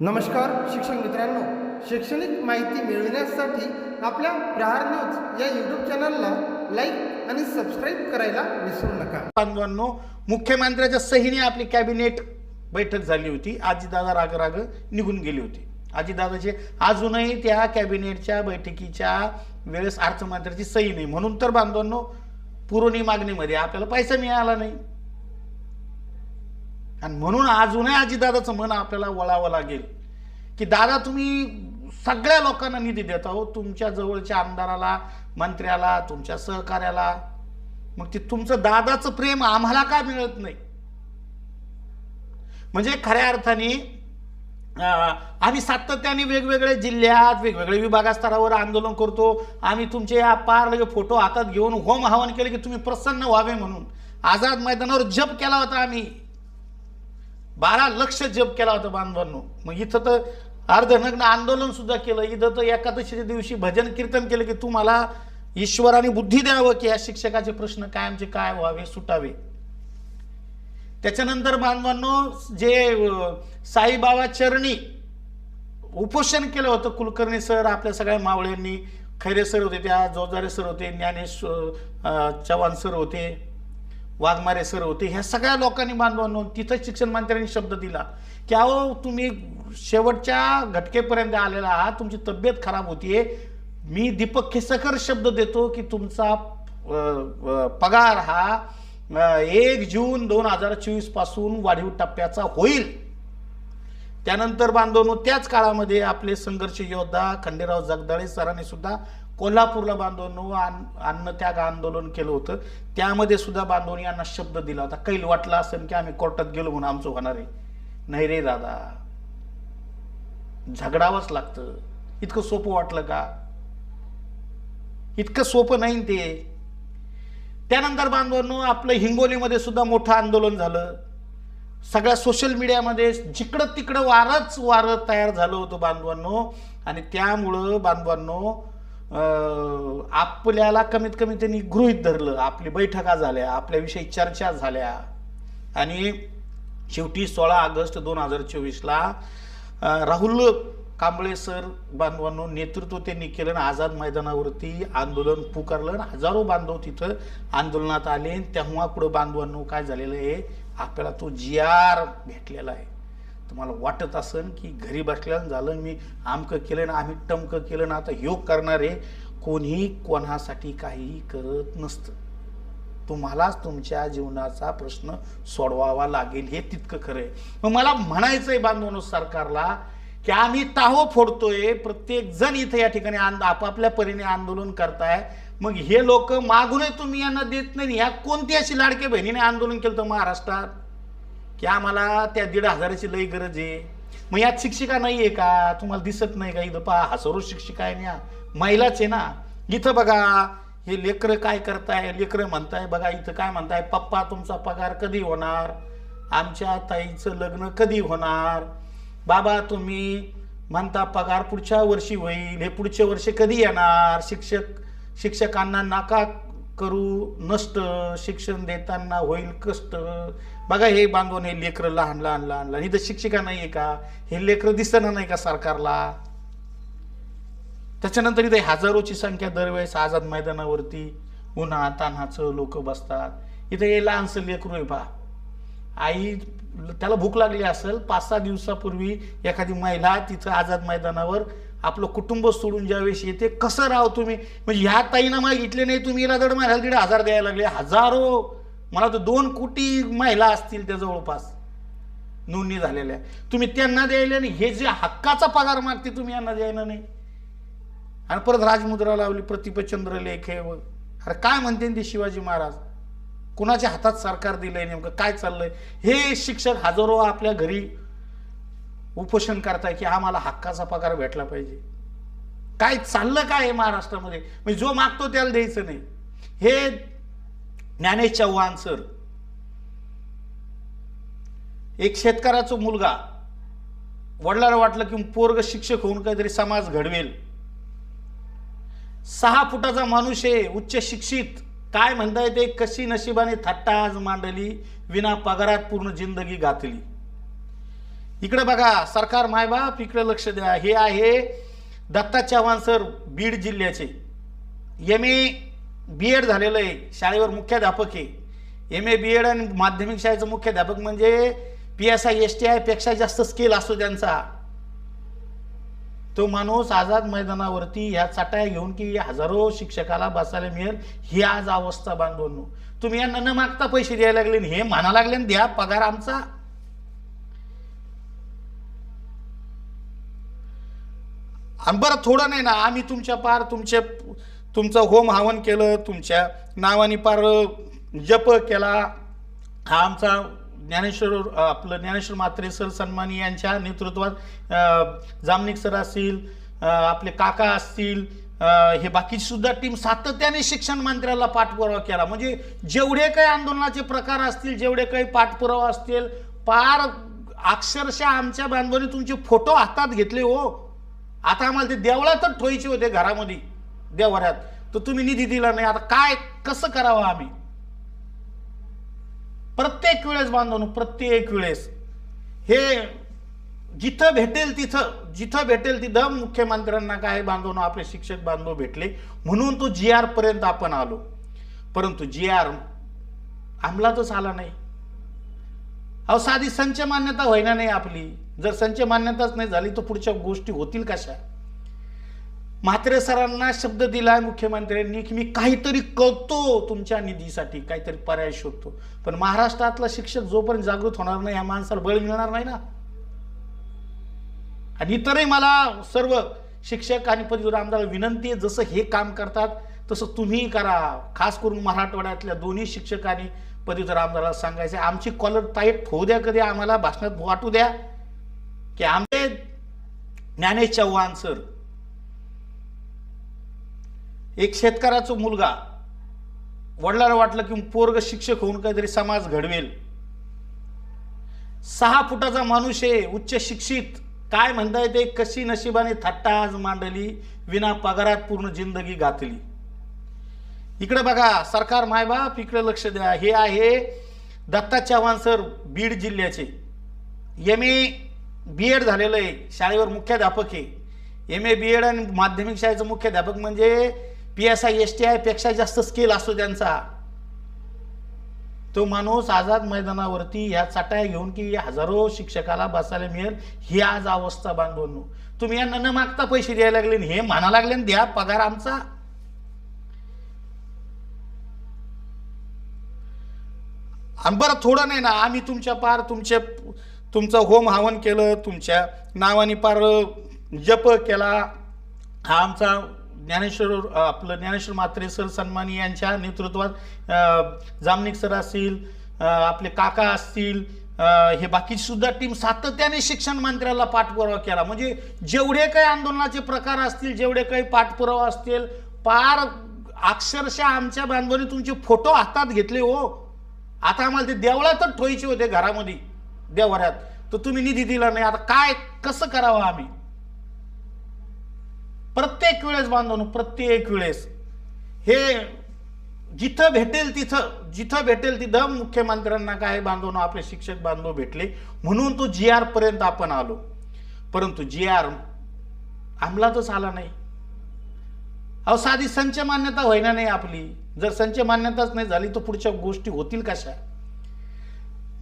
नमस्कार शिक्षक मित्रांनो. शैक्षणिक माहिती मिळविण्यासाठी आपल्या प्रहार न्यूज या यूट्यूब चॅनलला लाईक आणि सबस्क्राईब करायला विसरू नका. बांधवांनो मुख्यमंत्र्याच्या सहीने आपली कॅबिनेट बैठक झाली होती. आजीदादा राग राग निघून गेली होती. आजीदादाचे अजूनही त्या कॅबिनेटच्या बैठकीच्या वेळेस अर्थमंत्र्याची सही नाही. म्हणून तर बांधवांनो पुरवणी मागणीमध्ये आपल्याला पैसा मिळाला नाही. आणि म्हणून अजूनही आजीदादाचं मन आपल्याला वळावं लागेल की दादा तुम्ही सगळ्या लोकांना निधी देत आहो तुमच्या जवळच्या आमदाराला मंत्र्याला तुमच्या सहकार्याला मग ते तुमचं दादाचं प्रेम आम्हाला का मिळत नाही? म्हणजे खऱ्या अर्थाने आम्ही सातत्याने वेगवेगळ्या जिल्ह्यात वेगवेगळ्या विभागास्तरावर आंदोलन करतो. आम्ही तुमचे या पार लगे फोटो हातात घेऊन होम हवन केले की तुम्ही प्रसन्न व्हावे म्हणून. आझाद मैदानावर जप केला होता आम्ही. बारा लक्ष जप केला होता बांधवांनो. मग इथं तर अर्धनग्न आंदोलन सुद्धा केलं. इथं तर एकादशीच्या दिवशी भजन कीर्तन केलं की तुम्हाला ईश्वराने बुद्धी द्यावं की या शिक्षकाचे प्रश्न कायमचे काय व्हावे सुटावे. त्याच्यानंतर बांधवांनो जे साईबाबा चरणी उपोषण केलं होतं कुलकर्णी सर आपल्या सगळ्या मावळ्यांनी. खैरे सर होते त्या जोजारे सर होते ज्ञानेश चव्हाण सर होते. वाघमारे सर होते ह्या सगळ्या लोकांनी बांधवांनो तिथं शिक्षण मंत्र्यांनी शब्द दिला की अहो तुम्ही शेवटच्या घटकेपर्यंत आलेला आहात तुमची तब्येत खराब होतीये. मी दीपक खेसकर शब्द देतो की तुमचा पगार हा एक जून दोन हजार चोवीसपासून वाढीव टप्प्याचा होईल. त्यानंतर बांधवनो त्याच काळामध्ये आपले संघर्ष योद्धा खंडेराव जगदाळे सरांनी सुद्धा कोल्हापूरला बांधवांनी अन्न त्याग आंदोलन केलं होतं. त्यामध्ये सुद्धा बांधवांनी यांना शब्द दिला होता. कैल वाटला असेल की आम्ही कोर्टात गेलो म्हणून आमचं होणार आहे? नाही रे दादा. झगडावंच लागतं. इतकं सोपं वाटलं का? इतकं सोपं नाही ते. त्यानंतर बांधवांनो आपलं हिंगोलीमध्ये सुद्धा मोठं आंदोलन झालं. सगळ्या सोशल मीडियामध्ये जिकडं तिकडं वारच वारं तयार झालं होतं बांधवांनो. आणि त्यामुळं बांधवांनो आपल्याला कमीत कमी त्यांनी गृहित धरलं. आपली बैठका झाल्या आपल्याविषयी चर्चा झाल्या. आणि शेवटी सोळा ऑगस्ट दोन हजार चोवीसला राहुल कांबळे सर बांधवांनो नेतृत्व त्यांनी केलं आणि आझाद मैदानावरती आंदोलन पुकारलं आणि हजारो बांधव तिथं आंदोलनात आले. तेव्हा पुढं बांधवांनो काय झालेलं आहे? आपल्याला तो जी आर भेटलेला आहे. तुम्हाला वाटत असन की घरी बसल्यानं झालं मी आमकं केलं ना आम्ही टमकं केलं ना आता योग करणारे कोणीही कोणासाठी काहीही करत नसतं. तुम्हालाच तुमच्या जीवनाचा प्रश्न सोडवावा लागेल हे तितकं खरं आहे. मग मला म्हणायचं आहे बांधवनो सरकारला की आम्ही ताहो फोडतोय प्रत्येक जण इथं या ठिकाणी आंद आपापल्या परीने आंदोलन करताय. मग हे लोक मागूनही तुम्ही यांना देत नाही ह्या कोणती अशी लाडके बहिणीने आंदोलन केलं तर महाराष्ट्रात? की आम्हाला त्या दीड हजाराची लई गरज आहे. मग यात शिक्षिका नाही आहे का? तुम्हाला दिसत नाही का? इथं पहा हजारो शिक्षिका आहे ना महिलाच आहे ना. इथं बघा हे लेकरं काय करताय? लेकरं म्हणताय बघा इथं काय म्हणताय? पप्पा तुमचा पगार कधी होणार? आमच्या ताईचं लग्न कधी होणार? बाबा तुम्ही म्हणता पगार पुढच्या वर्षी होईल. हे पुढचे वर्ष कधी येणार? शिक्षक शिक्षकांना नाका करू नष्ट शिक्षण देताना होईल कष्ट. बघा हे बांधून हे लेकरं लहान लहान लहान लहान. इथं शिक्षिका नाही आहे का? हे लेकरं दिसताना नाही का सरकारला? त्याच्यानंतर इथे हजारोची संख्या दरवेळेस आझाद मैदानावरती उन्हा तान्हाचं लोक बसतात. इथे हे लहानसं लेकरू आहे पहा. आई त्याला भूक लागली असेल पाच सहा दिवसापूर्वी एखादी महिला तिथं आझाद मैदानावर आपलं कुटुंब सोडून ज्यावेळेस येते कसं राव तुम्ही? म्हणजे ह्या ताईनं मागितले नाही तुम्ही रगड दड महिन्याला दीड हजार द्यायला लागले. हजारो! मला तर दोन कोटी महिला असतील त्या जवळपास. नोंदणी झालेल्या. तुम्ही त्यांना द्यायला नाही हे जे हक्काचा पगार मागते तुम्ही यांना द्यायला नाही. आणि परत राजमुद्रा लावली प्रतिपचंद्र लेख आहे. व- अरे काय म्हणते ते शिवाजी महाराज? कुणाच्या हातात सरकार दिलंय नेमकं? काय चाललंय? हे शिक्षक हजारो आपल्या घरी उपोषण करताय की आम्हाला हक्काचा पगार भेटला पाहिजे. काय चाललं काय आहे महाराष्ट्रामध्ये? म्हणजे जो मागतो त्याला द्यायचं नाही. हे ज्ञानेश चव्हाण सर एक शेतकऱ्याचा मुलगा वडिलाला वाटलं की पोरग शिक्षक होऊन काहीतरी समाज घडवेल. सहा फुटाचा माणूस आहे उच्च शिक्षित. काय म्हणता येते कशी नशिबाने थट्टा आज मांडली विना पगारात पूर्ण जिंदगी घातली इकडे बघा सरकार मायबाप इकडे लक्ष द्या. हे आहे दत्ता चव्हाण सर बीड जिल्ह्याचे. एम ए बी एड झालेलं आहे शाळेवर मुख्याध्यापक आहे. एम ए बी एड आणि माध्यमिक शाळेचं मुख्याध्यापक म्हणजे P S I S T आयपेक्षा जास्त स्किल असतो त्यांचा. तो माणूस आझाद मैदानावरती ह्या चाटाया घेऊन की हजारो शिक्षकाला बसायला मिळेल ही आज अवस्था बांधवून तुम्ही यांना न मागता पैसे द्यायला लागले आणि हे म्हणा लागले द्या पगार आमचा. आणि बरं थोडं नाही ना आम्ही तुमच्या पार तुमचे तुमचं होम हवन केलं तुमच्या नावाने पार जप केला. हा आमचा ज्ञानेश्वर आपलं ज्ञानेश्वर म्हात्रे सर सन्मानी यांच्या नेतृत्वात जामनिक सर असतील आपले काका असतील हे बाकीची सुद्धा टीम सातत्याने शिक्षण मंत्र्याला पाठपुरावा केला. म्हणजे जेवढे काही आंदोलनाचे प्रकार असतील जेवढे काही पाठपुरावा असतील पार अक्षरशः आमच्या बांधवांनी तुमचे फोटो हातात घेतले हो. आता आम्हाला ते देवळातच ठोयचे होते घरामध्ये देवऱ्यात. तर तुम्ही निधी दिला नाही. आता काय कसं करावं आम्ही? प्रत्येक वेळेस बांधवणूक प्रत्येक वेळेस. हे जिथं भेटेल तिथं जिथं भेटेल तिथं मुख्यमंत्र्यांना काय बांधवणं आपले शिक्षक बांधव भेटले. म्हणून तो जी आर पर्यंत आपण आलो. परंतु जी आर अंमलातच आला नाही. अहो साधी संच मान्यता होईना नाही आपली. जर संच मान्यताच नाही झाली तर पुढच्या गोष्टी होतील कशा? म्हात्रे सरांना शब्द दिलाय मुख्यमंत्र्यांनी की मी काहीतरी करतो तुमच्या निधीसाठी काहीतरी पर्याय शोधतो. पण महाराष्ट्रातला शिक्षक जोपर्यंत जागृत होणार नाही या माणसाला बळ मिळणार नाही ना? आणि इतरही मला सर्व शिक्षक आणि पदवीधर आमदार विनंती आहे जसं हे काम करतात तसं तुम्ही करा. खास करून मराठवाड्यातल्या दोन्ही शिक्षक आणि पदवीधर आमदाराला सांगायचं आमची कॉलर टाईट होऊ द्या कधी आम्हाला भाषणात वाटू द्या. की आमचे ज्ञानेश चव्हाण सर एक शेतकऱ्याचा मुलगा वडिलांना वाटलं की पोरग शिक्षक होऊन काहीतरी समाज घडवेल. सहा फुटाचा माणूस आहे उच्च शिक्षित. काय म्हणता येते कशी नशिबाने थट्टा आज मांडली विना पगारात पूर्ण जिंदगी घातली इकडे बघा सरकार मायबाप इकडे लक्ष द्या. हे आहे दत्ता चव्हाण सर बीड जिल्ह्याचे. एम ए बी एड झालेलं आहे. शाळेवर मुख्याध्यापक आहे. एम ए बी एड आणि माध्यमिक शाळेचं मुख्याध्यापक म्हणजे P S I S T आयपेक्षा जास्त स्किल असतो त्यांचा. तो माणूस आझाद मैदानावरती ह्या चाटाया घेऊन की हजारो शिक्षकाला बसायला मिळेल ही आज अवस्था बांधवून तुम्ही यांना न मागता पैसे द्यायला लागले हे म्हणा लागले द्या पगार आमचा. आणि बरं थोडं नाही ना आम्ही तुमच्या पार तुमचे तुमचं होम हवन केलं तुमच्या नावाने पार जप केला. हा आमचा ज्ञानेश्वर आपलं ज्ञानेश्वर म्हात्रे सर सन्मानी यांच्या नेतृत्वात जामनिक सर असतील आपले काका असतील हे बाकीची सुद्धा टीम सातत्याने शिक्षण मंत्र्याला पाठपुरावा केला. म्हणजे जेवढे काही आंदोलनाचे प्रकार असतील जेवढे काही पाठपुरावा असतील पार अक्षरशः आमच्या बांधवांनी तुमचे फोटो हातात घेतले हो. आता आम्हाला ते देवळातच ठोयचे होते घरामध्ये. देवऱ्यात. तर तुम्ही निधी दिला नाही. आता काय कसं करावं आम्ही? प्रत्येक वेळेस बांधवणूक प्रत्येक वेळेस. हे जिथं भेटेल तिथं जिथं भेटेल तिथं मुख्यमंत्र्यांना काय बांधवणं आपले शिक्षक बांधव भेटले. म्हणून तो जी आर पर्यंत आपण आलो. परंतु जी आर अंमलातच आला नाही. अहो साधी संच मान्यता होईना नाही आपली. जर संच मान्यताच नाही झाली तर पुढच्या गोष्टी होतील कशा?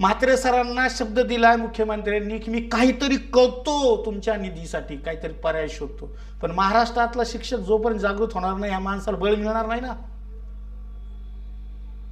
म्हात्रे सरांना शब्द दिलाय मुख्यमंत्र्यांनी की मी काहीतरी करतो तुमच्या निधीसाठी काहीतरी पर्याय शोधतो. पण महाराष्ट्रातला शिक्षक जोपर्यंत जागृत होणार नाही या माणसाला बळ मिळणार नाही ना?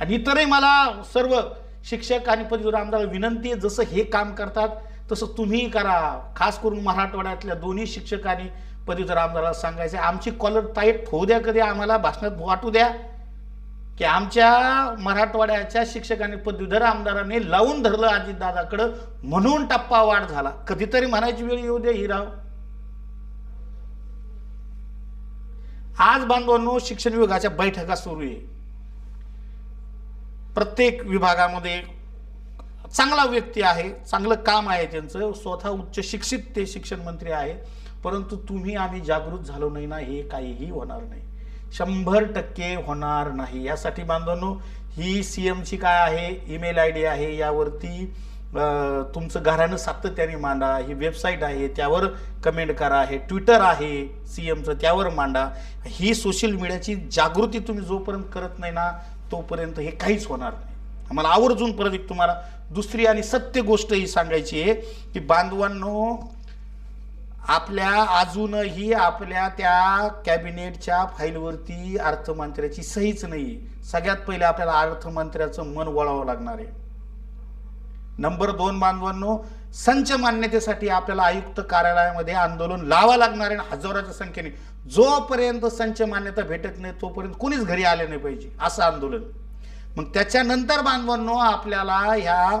आणि इतरही मला सर्व शिक्षक आणि पदवीधर आमदार विनंती आहे जसं हे काम करतात तसं तुम्ही करा. खास करून मराठवाड्यातल्या दोन्ही शिक्षक आणि पदवीधर आमदाराला सांगायचं आमची कॉलर टाईट होऊ द्या कधी आम्हाला भाषणात वाटू द्या. की आमच्या मराठवाड्याच्या शिक्षकांनी पदवीधर आमदारांनी लावून धरलं अजितदादाकडं म्हणून टप्पा वाढ झाला. कधीतरी म्हणायची वेळ येऊ दे हिराव. आज बांधवांनो शिक्षण विभागाच्या बैठका सुरू आहे. प्रत्येक विभागामध्ये चांगला व्यक्ती आहे चांगलं काम आहे त्यांचं. स्वतः उच्च शिक्षित ते शिक्षण मंत्री आहे. परंतु तुम्ही आम्ही जागृत झालो नाही ना हे काहीही होणार नाही. शंभर टक्के होणार नाही. यासाठी बांधवांनो ही सी एमची काय आहे? ईमेल आय डी आहे. यावरती तुमचं घराणं सातत्याने मांडा. ही वेबसाईट आहे. त्यावर कमेंट करा. हे ट्विटर आहे सी एमचं त्यावर मांडा. ही सोशल मीडियाची जागृती तुम्ही जोपर्यंत करत नाही ना तोपर्यंत हे काहीच होणार नाही. आम्हाला आवर्जून परत एक तुम्हाला दुसरी आणि सत्य गोष्ट ही सांगायची आहे की बांधवांनो आपल्या अजूनही आपल्या त्या कॅबिनेटच्या फाईलवरती अर्थमंत्र्याची सहीच नाही सगळ्यात पहिले आपल्याला अर्थमंत्र्याचं मन वळावं लागणार आहे. नंबर दोन बांधवांनो संच मान्यतेसाठी आपल्याला आयुक्त कार्यालयामध्ये आंदोलन लावा लागणार आहे हजाराच्या संख्येने. जोपर्यंत संच मान्यता भेटत नाही तोपर्यंत कोणीच घरी आले नाही पाहिजे असं आंदोलन. मग त्याच्यानंतर बांधवांनो आपल्याला ह्या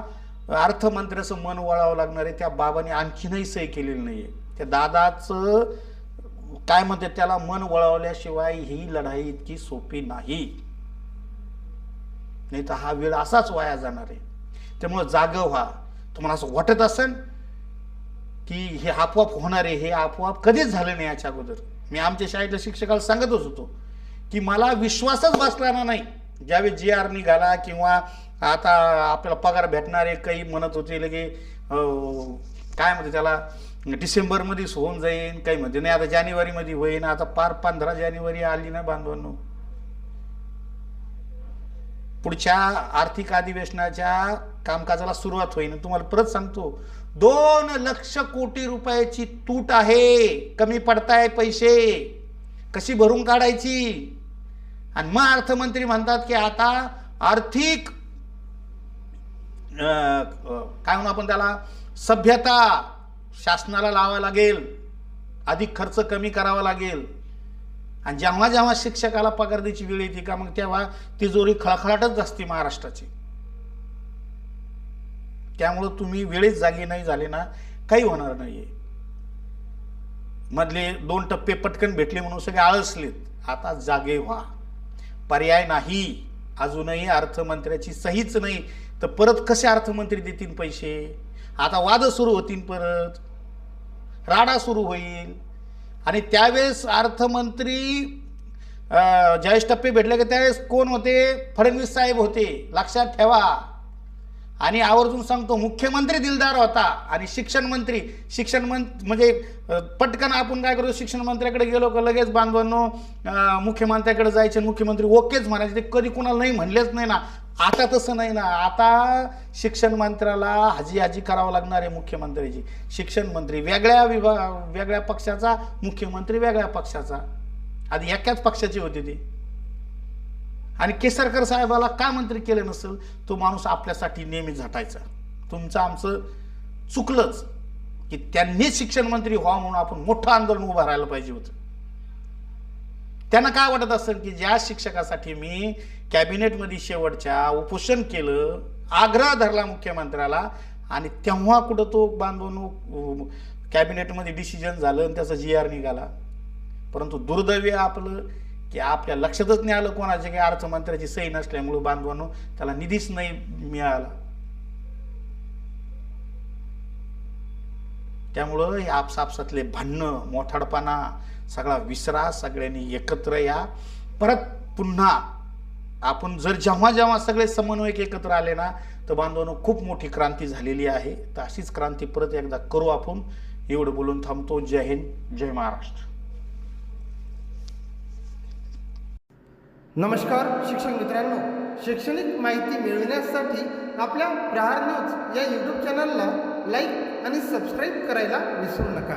अर्थमंत्र्याचं मन वळावं लागणार आहे. त्या बाबाने आणखीनही सही केलेली नाहीये. त्या दादाचं काय म्हणते त्याला मन वळवल्याशिवाय ही लढाई इतकी सोपी नाही. नाही तर हा वेळ असाच वाया जाणार आहे. त्यामुळं जागं व्हा. तुम्हाला असं वाटत असेल की हे आपोआप होणार आहे हे आपोआप कधीच झालं नाही याच्या अगोदर. मी आमच्या शाळेतल्या शिक्षकाला सांगतच होतो की मला विश्वासच बसला ना नाही. ज्यावेळी जी आर निघाला किंवा आता आपल्याला पगार भेटणारे काही म्हणत होते लगे काय म्हणते त्याला डिसेंबरमध्येच होऊन जाईन काही म्हणते नाही आता जानेवारीमध्ये होईन आता पार पंधरा जानेवारी आली ना बांधवांनो. पुढच्या आर्थिक अधिवेशनाच्या कामकाजाला सुरुवात होईल तुम्हाला परत सांगतो दोन लक्ष कोटी रुपयाची तूट आहे. कमी पडताय पैसे. कशी भरून काढायची? आणि मग अर्थमंत्री म्हणतात की आता आर्थिक काय म्हणू आपण त्याला सभ्यता शासनाला लावा लागेल. अधिक खर्च कमी करावा लागेल. आणि जेव्हा जेव्हा शिक्षकाला पगार द्यायची वेळ येते का मग तेव्हा तिजोरी खळखळाटच असते महाराष्ट्राची. त्यामुळं तुम्ही वेळेत जागे नाही झाले ना काही होणार नाहीये. मधले दोन टप्पे पटकन भेटले म्हणून सगळे आळसलेत. आता जागे व्हा. पर्याय नाही. अजूनही अर्थमंत्र्याची सहीच नाही. तर परत कसे अर्थमंत्री देतील पैसे? आता वाद सुरू होतील परत. राडा सुरू होईल. आणि त्यावेळेस अर्थमंत्री जयेश टप्पे भेटले की त्यावेळेस कोण होते? फडणवीस साहेब होते. लक्षात ठेवा. आणि आवर्जून सांगतो मुख्यमंत्री दिलदार होता आणि शिक्षण मंत्री शिक्षण मंत्री म्हणजे पटकन आपण काय करतो शिक्षण मंत्र्याकडे गेलो का लगेच बांधवांनो मुख्यमंत्र्याकडे जायचे मुख्यमंत्री ओकेच म्हणायचे. ते कधी कुणाला नाही म्हणलेच नाही ना. आता तसं नाही ना. आता शिक्षण मंत्र्याला हाजी हाजी करावं लागणार आहे मुख्यमंत्र्याची. शिक्षण मंत्री वेगळ्या विभाग वेगळ्या पक्षाचा मुख्यमंत्री वेगळ्या पक्षाचा. आधी एकाच पक्षाचे होते ते. आणि केसरकर साहेबाला का मंत्री केलं नसेल? तो माणूस आपल्यासाठी नेहमी झटायचा. तुमचं आमचं चुकलंच की त्यांनी शिक्षण मंत्री व्हा म्हणून आपण मोठं आंदोलन उभं राहायला पाहिजे होतं. त्यांना काय वाटत असेल की ज्या शिक्षकासाठी मी कॅबिनेटमध्ये शेवटच्या उपोषण केलं आग्रह धरला मुख्यमंत्र्याला आणि तेव्हा कुठं तो बांधून कॅबिनेटमध्ये डिसिजन झालं आणि त्याचा जी आर निघाला. परंतु दुर्दैवी आपलं की आपल्या लक्षातच नाही आलं कोणाचे काही अर्थमंत्र्याची सही नसल्यामुळे बांधवांनो त्याला निधीच नाही मिळाला. त्यामुळं हे आपसापसातले भांडणं मोठाडपणा सगळा विसरा सगळ्यांनी एकत्र या. परत पुन्हा आपण जर जेव्हा जेव्हा सगळे समन्वयक एकत्र आले ना तर बांधवांनो खूप मोठी क्रांती झालेली आहे. तर अशीच क्रांती परत एकदा करू आपण. एवढं बोलून थांबतो. जय हिंद जय महाराष्ट्र. नमस्कार शिक्षक मित्रांनो. शैक्षणिक माहिती मिळविण्यासाठी आपल्या प्रहार न्यूज या यूट्यूब चॅनलला लाईक आणि सबस्क्राईब करायला विसरू नका.